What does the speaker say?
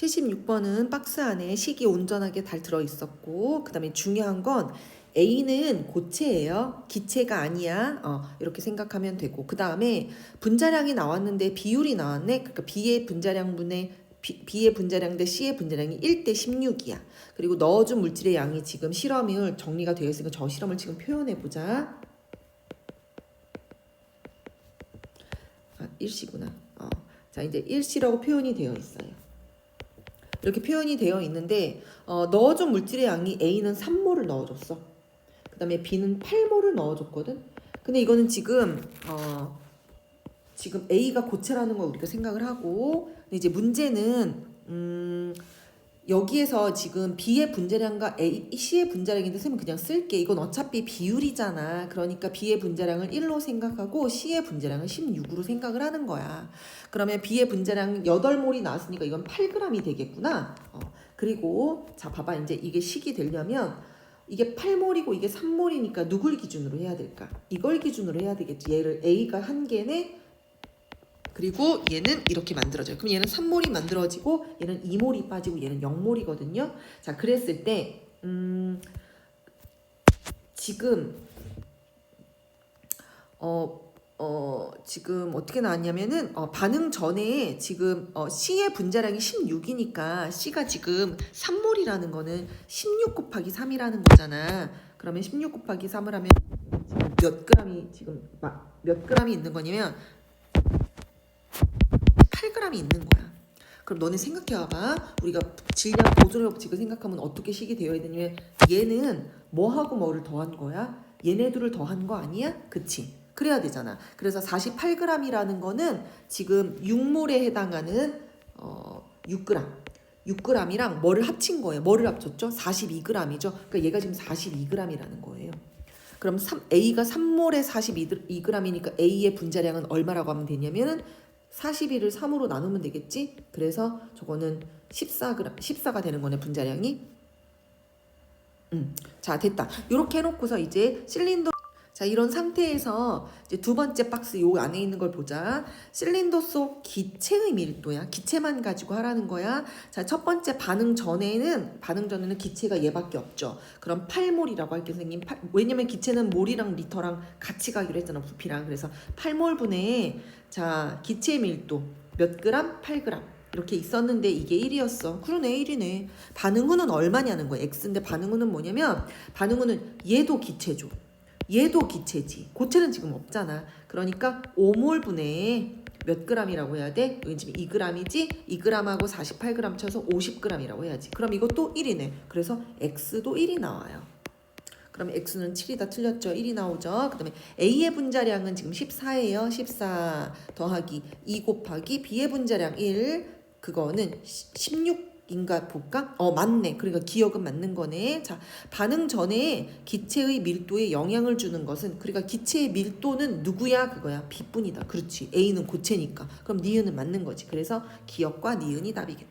76번은 박스 안에 식이 온전하게 잘 들어 있었고 그 다음에 중요한 건 A는 고체예요. 기체가 아니야. 어, 이렇게 생각하면 되고 그 다음에 분자량이 나왔는데 비율이 나왔네. 그러니까 B의 분자량분의 B, B의 분자량 대 C의 분자량이 1대 16이야. 그리고 넣어준 물질의 양이 지금 실험을 정리가 되어 있으니까 저 실험을 지금 표현해 보자. 아, 일시구나. 어. 자, 이제 일시라고 표현이 되어 있어요. 이렇게 표현이 되어 있는데 어, 넣어준 물질의 양이 A는 3몰을 넣어줬어. 그 다음에 B는 8몰을 넣어줬거든. 근데 이거는 지금 어, 지금 A가 고체라는 걸 우리가 생각을 하고 이제 문제는 음, 여기에서 지금 B의 분자량과 A, C의 분자량인데 선생님 그냥 쓸게. 이건 어차피 비율이잖아. 그러니까 B의 분자량을 1로 생각하고 C의 분자량을 16으로 생각을 하는 거야. 그러면 B의 분자량 8몰이 나왔으니까 이건 8g이 되겠구나. 어, 그리고 자 봐봐 이제 이게 식이 되려면 이게 8몰이고 이게 3몰이니까 누굴 기준으로 해야 될까? 이걸 기준으로 해야 되겠지. 얘를 A가 한 개네. 그리고 얘는 이렇게 만들어져요. 그럼 얘는 3몰이 만들어지고 얘는 2몰이 빠지고 얘는 0몰이거든요. 자, 그랬을 때 음, 지금 어, 어, 지금 어떻게 나왔냐면은 어, 반응 전에 지금 어, C의 분자량이 16이니까 C가 지금 3몰이라는 거는 16 곱하기 3이라는 거잖아. 그러면 16 곱하기 3을 하면 몇 g이 지금 막몇 g이 있는 거냐면 8g이 있는 거야. 그럼 너네 생각해 봐봐. 우리가 질량 보존의 법칙을 생각하면 어떻게 식이 되어야 되냐면 얘는 뭐하고 뭐를 더한 거야? 얘네들을 더한 거 아니야? 그치? 그래야 되잖아. 그래서 48g이라는 거는 지금 6몰에 해당하는 어, 6g. 6g이랑 뭐를 합친 거예요? 뭐를 합쳤죠? 42g이죠. 그러니까 얘가 지금 42g이라는 거예요. 그럼 3, A가 3몰에 42g이니까 A의 분자량은 얼마라고 하면 되냐면은 42를 3으로 나누면 되겠지? 그래서 저거는 14g, 14가 되는 거네, 분자량이. 음, 자, 됐다. 이렇게 해놓고서 이제 실린더 자, 이런 상태에서 이제 두 번째 박스 요 안에 있는 걸 보자. 실린더 속 기체의 밀도야. 기체만 가지고 하라는 거야. 자, 첫 번째 반응 전에는 반응 전에는 기체가 얘밖에 없죠. 그럼 8몰이라고 할게요, 선생님. 팔- 왜냐면 기체는 몰이랑 리터랑 같이 가기로 했잖아, 부피랑. 그래서 8몰분의 자, 기체 밀도 몇 그램? 8g. 이렇게 있었는데 이게 1이었어. 그러네, 1이네. 반응 후는 얼마냐는 거야. x인데 반응 후는 뭐냐면 반응 후는 얘도 기체죠. 얘도 기체지. 고체는 지금 없잖아. 그러니까 5몰분의 몇 g이라고 해야 돼? 여기 지금 2g이지? 2g하고 48g 쳐서 50g이라고 해야지. 그럼 이것도 1이네. 그래서 x도 1이 나와요. 그럼 x는 7이다 틀렸죠. 1이 나오죠. 그 다음에 a의 분자량은 지금 14예요. 14 더하기 2 곱하기 b의 분자량 1 그거는 16 인가 볼까? 어 맞네. 그러니까 기억은 맞는 거네. 자 반응 전에 기체의 밀도에 영향을 주는 것은 그러니까 기체의 밀도는 누구야? 그거야. b뿐이다. 그렇지. a는 고체니까. 그럼 니은은 맞는 거지. 그래서 기억과 니은이 답이겠다.